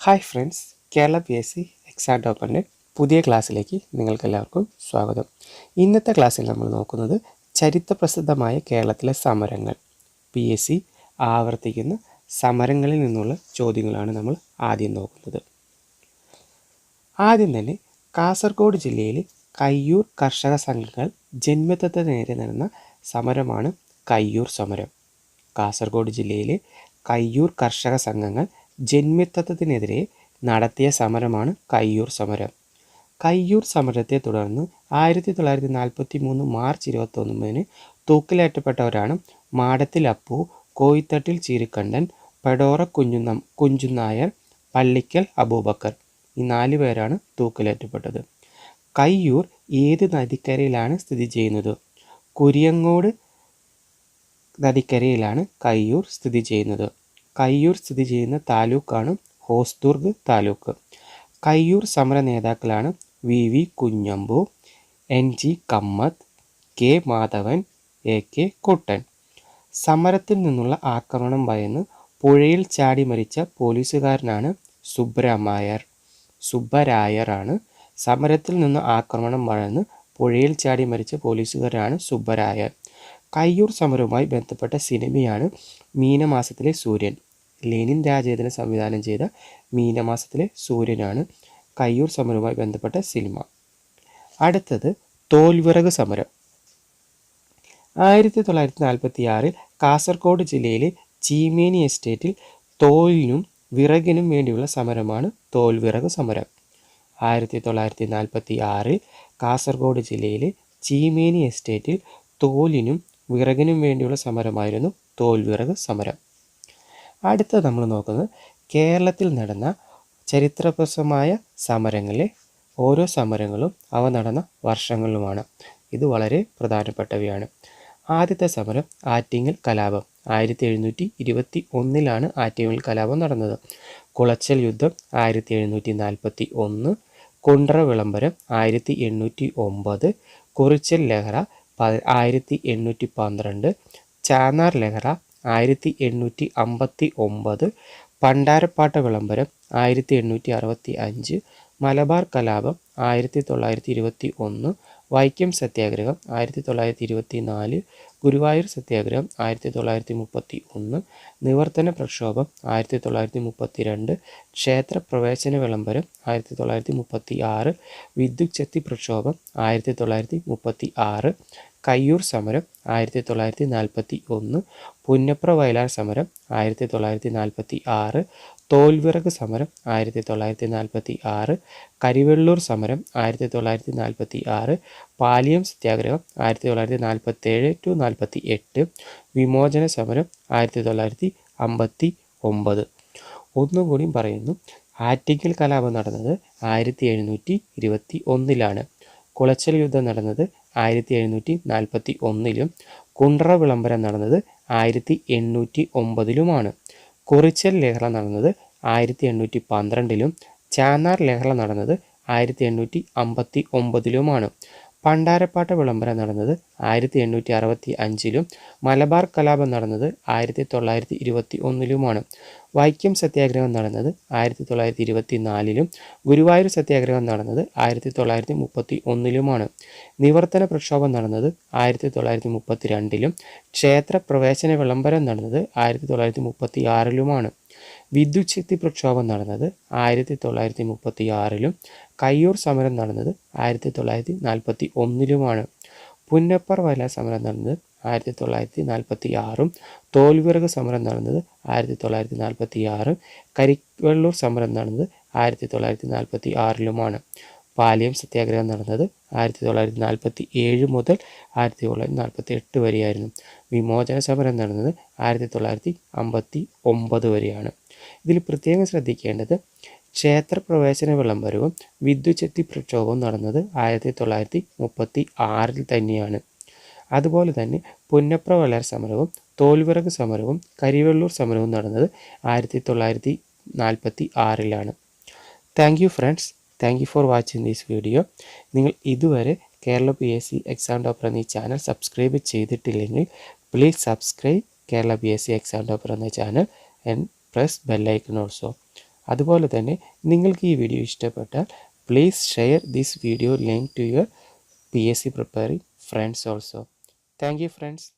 Hi friends Kerala P S C exam ടോപ്പറിന്റെ പുതിയ ക്ലാസ്സിലേക്ക് നിങ്ങൾക്കെല്ലാവർക്കും സ്വാഗതം. ഇന്നത്തെ ക്ലാസ്സിൽ നമ്മൾ നോക്കുന്നത് ചരിത്രപ്രസിദ്ധമായ കേരളത്തിലെ സമരങ്ങൾ. പി എസ് സി ആവർത്തിക്കുന്ന സമരങ്ങളിൽ നിന്നുള്ള ചോദ്യങ്ങളാണ് നമ്മൾ ആദ്യം നോക്കുന്നത്. ആദ്യം തന്നെ കാസർഗോഡ് ജില്ലയിൽ കയ്യൂർ കർഷക സംഘങ്ങൾ ജന്മത്തത്തെ നേരെ നടന്ന സമരമാണ് കയ്യൂർ സമരം. കാസർഗോഡ് ജില്ലയിലെ കയ്യൂർ കർഷക സംഘങ്ങൾ ജന്മിത്തത്വത്തിനെതിരെ നടത്തിയ സമരമാണ് കയ്യൂർ സമരം. കയ്യൂർ സമരത്തെ തുടർന്ന് ആയിരത്തി തൊള്ളായിരത്തി നാൽപ്പത്തി മൂന്ന് മാർച്ച് ഇരുപത്തൊമ്പതിന് തൂക്കിലേറ്റപ്പെട്ടവരാണ് മാടത്തിൽ അപ്പു കോയിത്തട്ടിൽ ചീരിക്കണ്ടൻ പെടോറ കുഞ്ഞുന്ന കുഞ്ചുനായർ പള്ളിക്കൽ അബൂബക്കർ ഈ നാല് പേരാണ് തൂക്കിലേറ്റപ്പെട്ടത്. കയ്യൂർ ഏത് നദിക്കരയിലാണ് സ്ഥിതി ചെയ്യുന്നത്? കുരിയങ്ങോട് നദിക്കരയിലാണ് കയ്യൂർ സ്ഥിതി ചെയ്യുന്നത്. കയ്യൂർ സ്ഥിതി ചെയ്യുന്ന താലൂക്കാണ് ഹോസ്ദുർഗ് താലൂക്ക്. കയ്യൂർ സമര നേതാക്കളാണ് V V Kunhambu N G Kammath K Madhavan A K Kuttan. സമരത്തിൽ നിന്നുള്ള ആക്രമണം ഭയന്ന് പുഴയിൽ ചാടി മരിച്ച പോലീസുകാരനാണ് സുബ്രമായർ സുബ്ബരായറാണ് സമരത്തിൽ നിന്ന് ആക്രമണം ഭയന്ന് പുഴയിൽ ചാടി മരിച്ച പോലീസുകാരാണ് സുബ്ബരായർ. കയ്യൂർ സമരവുമായി ബന്ധപ്പെട്ട സിനിമയാണ് മീനമാസത്തിലെ സൂര്യൻ. ലെനിൻ രാജേന്ദ്രൻ സംവിധാനം ചെയ്ത മീനമാസത്തിലെ സൂര്യനാണ് കയ്യൂർ സമരവുമായി ബന്ധപ്പെട്ട സിനിമ. അടുത്തത് തോൽവിറക് സമരം. ആയിരത്തി തൊള്ളായിരത്തി നാൽപ്പത്തി ആറിൽ കാസർഗോഡ് ജില്ലയിലെ ചീമേനി എസ്റ്റേറ്റിൽ തോലിനും വിറകിനും വേണ്ടിയുള്ള സമരമാണ് തോൽവിറക് സമരം. ആയിരത്തി തൊള്ളായിരത്തി നാൽപ്പത്തി ആറിൽ കാസർഗോഡ് ജില്ലയിലെ ചീമേനി എസ്റ്റേറ്റിൽ തോലിനും വിറകിനും വേണ്ടിയുള്ള സമരമായിരുന്നു തോൽവിറക് സമരം. അടുത്ത നമ്മൾ നോക്കുന്നത് കേരളത്തിൽ നടന്ന ചരിത്രപ്രസമായ സമരങ്ങളിലെ ഓരോ സമരങ്ങളും അവ നടന്ന വർഷങ്ങളുമാണ്. ഇത് വളരെ പ്രധാനപ്പെട്ടവയാണ്. ആദ്യത്തെ സമരം ആറ്റിങ്ങൽ കലാപം. ആയിരത്തി എഴുന്നൂറ്റി ഇരുപത്തി ഒന്നിലാണ് ആറ്റിങ്ങൽ കലാപം നടന്നത്. കുളച്ചൽ യുദ്ധം ആയിരത്തി എഴുന്നൂറ്റി നാൽപ്പത്തി ഒന്ന് കുണ്ട്ര വിളംബരം ആയിരത്തി എണ്ണൂറ്റി ഒമ്പത് കുറിച്ചൽ ലഹറ പ ആയിരത്തി എണ്ണൂറ്റി പന്ത്രണ്ട് ചാനാർ ലഹള ആയിരത്തി എണ്ണൂറ്റി അമ്പത്തി ഒമ്പത് പണ്ടാരപ്പാട്ട വിളംബരം ആയിരത്തി എണ്ണൂറ്റി അറുപത്തി അഞ്ച് മലബാർ കലാപം ആയിരത്തി തൊള്ളായിരത്തി ഇരുപത്തി ഒന്ന് വൈക്കം സത്യാഗ്രഹം ആയിരത്തി തൊള്ളായിരത്തി ഇരുപത്തി നാല് ഗുരുവായൂർ സത്യാഗ്രഹം ആയിരത്തി തൊള്ളായിരത്തി മുപ്പത്തി ഒന്ന് നിവർത്തന പ്രക്ഷോഭം ആയിരത്തി തൊള്ളായിരത്തി മുപ്പത്തി രണ്ട് ക്ഷേത്ര പ്രവേശന വിളംബരം ആയിരത്തി തൊള്ളായിരത്തി മുപ്പത്തി ആറ് വിദ്യുച്ഛക്തി പ്രക്ഷോഭം ആയിരത്തി തൊള്ളായിരത്തി മുപ്പത്തി ആറ് കയ്യൂർ സമരം ആയിരത്തി തൊള്ളായിരത്തി നാൽപ്പത്തി ഒന്ന് പുന്നപ്ര വയലാർ സമരം ആയിരത്തി തൊള്ളായിരത്തി നാൽപ്പത്തി ആറ് തോൽവിറക് സമരം ആയിരത്തി തൊള്ളായിരത്തി നാൽപ്പത്തി ആറ് കരിവെള്ളൂർ സമരം ആയിരത്തി തൊള്ളായിരത്തി നാൽപ്പത്തി ആറ് പാലിയം സത്യാഗ്രഹം ആയിരത്തി തൊള്ളായിരത്തി നാൽപ്പത്തേഴ് ടു നാൽപ്പത്തി എട്ട് വിമോചന സമരം ആയിരത്തി തൊള്ളായിരത്തി അമ്പത്തി ഒമ്പത് ഒന്നുകൂടിയും പറയുന്നു. ആറ്റിങ്ങൽ കലാപം നടന്നത് ആയിരത്തി എഴുന്നൂറ്റി ഇരുപത്തി ഒന്നിലാണ് കുളച്ചൽ യുദ്ധം നടന്നത് ആയിരത്തി എഴുന്നൂറ്റി നാൽപ്പത്തി ഒന്നിലും കുണ്ട്ര വിളംബരം നടന്നത് ആയിരത്തി എണ്ണൂറ്റി ഒമ്പതിലുമാണ് കുറിച്ചൽ ലഹള നടന്നത് ആയിരത്തി എണ്ണൂറ്റി പന്ത്രണ്ടിലും ചാന്നാർ ലഹള നടന്നത് ആയിരത്തി എണ്ണൂറ്റി അമ്പത്തി ഒമ്പതിലുമാണ് പണ്ടാരപ്പാട്ട വിളംബരം നടന്നത് ആയിരത്തി എണ്ണൂറ്റി അറുപത്തി അഞ്ചിലും മലബാർ കലാപം നടന്നത് ആയിരത്തി തൊള്ളായിരത്തി ഇരുപത്തി ഒന്നിലുമാണ് വൈക്കം സത്യാഗ്രഹം നടന്നത് ആയിരത്തി തൊള്ളായിരത്തി ഇരുപത്തി നാലിലും ഗുരുവായൂർ സത്യാഗ്രഹം നടന്നത് ആയിരത്തി തൊള്ളായിരത്തി മുപ്പത്തി ഒന്നിലുമാണ് നിവർത്തന പ്രക്ഷോഭം നടന്നത് ആയിരത്തി തൊള്ളായിരത്തി മുപ്പത്തി രണ്ടിലും ക്ഷേത്ര പ്രവേശന വിളംബരം നടന്നത് ആയിരത്തി തൊള്ളായിരത്തി മുപ്പത്തി ആറിലുമാണ് വിദ്യുച്ഛക്തി പ്രക്ഷോഭം നടന്നത് ആയിരത്തി തൊള്ളായിരത്തി മുപ്പത്തി ആറിലും കയ്യൂർ സമരം നടന്നത് ആയിരത്തി തൊള്ളായിരത്തി നാൽപ്പത്തി ഒന്നിലുമാണ് പുന്നപ്പർ വയല സമരം നടന്നത് ആയിരത്തി തൊള്ളായിരത്തി നാൽപ്പത്തി ആറും തോൽവിറക് സമരം നടന്നത് ആയിരത്തി തൊള്ളായിരത്തി നാൽപ്പത്തി ആറും കരിവെള്ളൂർ സമരം നടന്നത് ആയിരത്തി തൊള്ളായിരത്തി നാൽപ്പത്തി ആറിലുമാണ് പാലിയം സത്യാഗ്രഹം നടന്നത് ആയിരത്തി തൊള്ളായിരത്തി നാൽപ്പത്തി ഏഴ് മുതൽ ആയിരത്തി തൊള്ളായിരത്തി നാൽപ്പത്തി എട്ട് വരെയായിരുന്നു. വിമോചന സമരം നടന്നത് ആയിരത്തി തൊള്ളായിരത്തി അമ്പത്തി ഒമ്പത് വരെയാണ്. ഇതിൽ പ്രത്യേകം ശ്രദ്ധിക്കേണ്ടത് ക്ഷേത്രപ്രവേശന വിളംബരവും വിദ്യുച്ഛക്തി പ്രക്ഷോഭവും നടന്നത് ആയിരത്തി തൊള്ളായിരത്തി മുപ്പത്തി ആറിൽ തന്നെയാണ്. അതുപോലെ തന്നെ പുന്നപ്ര വളർ സമരവും തോൽവിറക് സമരവും കരിവെള്ളൂർ സമരവും നടന്നത് ആയിരത്തി തൊള്ളായിരത്തി നാൽപ്പത്തി ആറിലാണ് thank you friends. Thank you for watching these video നിങ്ങൾ ഇതുവരെ Kerala P S C exam topper എന്നീ ചാനൽ സബ്സ്ക്രൈബ് ചെയ്തിട്ടില്ലെങ്കിൽ please subscribe Kerala P S C exam topper എന്ന channel and press bell icon also അതുപോലെ തന്നെ നിങ്ങൾക്ക് ഈ video ഇഷ്ടപ്പെട്ടാൽ please share this video link to your P S C preparing friends also thank you friends